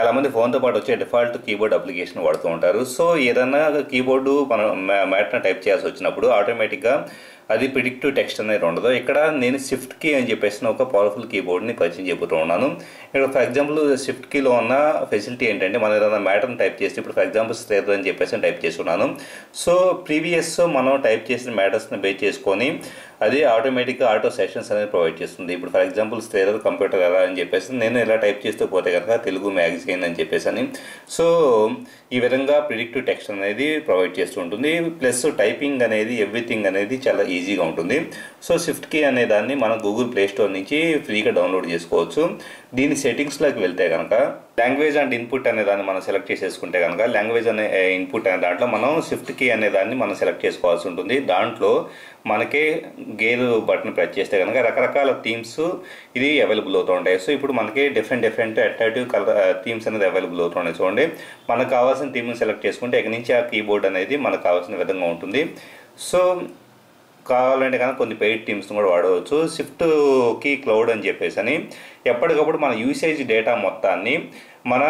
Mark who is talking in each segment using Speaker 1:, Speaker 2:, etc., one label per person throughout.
Speaker 1: చాలామంది ఫోన్తో పాటు వచ్చే డిఫాల్ట్ కీబోర్డ్ అప్లికేషన్ వాడుతూ ఉంటారు. సో ఏదైనా కీబోర్డు మనం మ్యాట్న టైప్ చేయాల్సి వచ్చినప్పుడు ఆటోమేటిక్గా అది ప్రిడిక్టివ్ టెక్స్ట్ అనేది ఉండదు. ఇక్కడ నేను షిఫ్ట్ కీ అని చెప్పేసి ఒక పవర్ఫుల్ కీబోర్డ్ని పరిచయం చెబుతూ ఉన్నాను. ఇక్కడ ఫర్ ఎగ్జాంపుల్ షిఫ్ట్ కీలో ఉన్న ఫెసిలిటీ ఏంటంటే మనం ఏదైనా మ్యాటర్ని టైప్ చేసి ఇప్పుడు ఫర్ ఎగ్జాంపుల్ స్టేర్ అని చెప్పేసి టైప్ చేస్తున్నాను. సో ప్రీవియస్ మనం టైప్ చేసిన మ్యాటర్స్ని బేస్ చేసుకొని అది ఆటోమేటిక్గా ఆటో సెషన్స్ అనేది ప్రొవైడ్ చేస్తుంది. ఇప్పుడు ఫర్ ఎగ్జాంపుల్ స్టేరర్ కంప్యూటర్ ఎలా అని చెప్పేసి నేను ఇలా టైప్ చేస్తూ పోతే కనుక తెలుగు మ్యాగజైన్ అని చెప్పేసి అని. సో ఈ విధంగా ప్రిడిక్టివ్ టెక్స్ట్ అనేది ప్రొవైడ్ చేస్తూ ఉంటుంది. ప్లస్ టైపింగ్ అనేది ఎవ్రీథింగ్ అనేది చాలా ఈజీగా ఉంటుంది. సో స్విఫ్ట్ కీ అనే దాన్ని మనం గూగుల్ ప్లే స్టోర్ నుంచి ఫ్రీగా డౌన్లోడ్ చేసుకోవచ్చు. దీని సెట్టింగ్స్లోకి వెళ్తే కనుక లాంగ్వేజ్ అండ్ ఇన్పుట్ అనే దాన్ని మనం సెలెక్ట్ చేసేసుకుంటే కనుక లాంగ్వేజ్ అనే ఇన్పుట్ అనే దాంట్లో మనం స్విఫ్ట్ కీ అనే దాన్ని మనం సెలెక్ట్ చేసుకోవాల్సి ఉంటుంది. దాంట్లో మనకే గేర్ బటన్ ప్రెస్ చేస్తే కనుక రకరకాల థీమ్స్ ఇది అవైలబుల్ అవుతూ ఉంటాయి. సో ఇప్పుడు మనకి different different attractive colour themes అనేది అవైలబుల్ అవుతున్నాయి చూడండి మనకు కావాల్సిన థీమ్ని సెలెక్ట్ చేసుకుంటే ఇక నుంచి ఆ కీబోర్డ్ అనేది మనకు కావాల్సిన విధంగా ఉంటుంది. సో కావాలంటే కనుక కొన్ని పెయిడ్ టీమ్స్ని కూడా వాడవచ్చు. స్విఫ్ట్కి క్లౌడ్ అని చెప్పేసి అని ఎప్పటికప్పుడు మన యూసేజ్ డేటా మొత్తాన్ని మన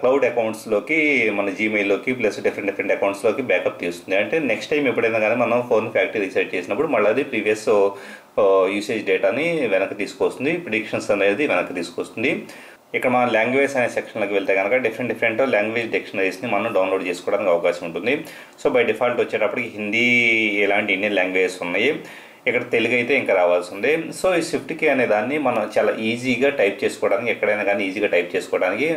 Speaker 1: క్లౌడ్ అకౌంట్స్లోకి మన జీమెయిల్లోకి ప్లస్ డిఫరెంట్ డిఫరెంట్ అకౌంట్స్లోకి బ్యాకప్ తీస్తుంది. అంటే నెక్స్ట్ టైం ఎప్పుడైనా కానీ మనం ఫోన్ ఫ్యాక్టరీ రీసెట్ చేసినప్పుడు మళ్ళీ అది ప్రీవియస్ యూసేజ్ డేటాని వెనక్కి తీసుకొస్తుంది. ప్రిడిక్షన్స్ అనేది వెనక్కి తీసుకొస్తుంది. ఇక్కడ మన లాంగ్వేజ్ అనే సెక్షన్లోకి వెళ్తే కనుక డిఫరెంట్ డిఫరెంట్ లాంగ్వేజ్ డిక్షనరీస్ని మనం డౌన్లోడ్ చేసుకోవడానికి అవకాశం ఉంటుంది. సో బై డిఫాల్ట్ వచ్చేటప్పటికి హిందీ ఇలాంటి ఇండియన్ లాంగ్వేజెస్ ఉన్నాయి. ఇక్కడ తెలుగు అయితే ఇంకా రావాల్సి ఉంది సో ఈ స్విఫ్ట్ కీ అనే దాన్ని మనం చాలా ఈజీగా టైప్ చేసుకోవడానికి ఎక్కడైనా కానీ ఈజీగా టైప్ చేసుకోవడానికి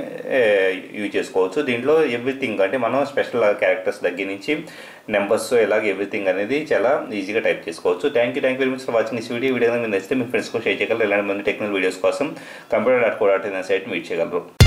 Speaker 1: యూజ్ చేసుకోవచ్చు. దీంట్లో ఎవ్రీథింగ్ అంటే మనం స్పెషల్ క్యారెక్టర్స్ దగ్గర నుంచి నెంబర్స్ ఇలాగ ఎవ్రీథింగ్ అనేది చాలా ఈజీగా టైప్ చేసుకోవచ్చు. Thank you thank you very much for watching this video video మీరు నచ్చితే మీ ఫ్రెండ్స్కి షేర్ చేయగలరు. ఇలాంటి మంది టెక్నికల్ వీడియోస్ కోసం computer dot co dot in site meet చేయగలరు.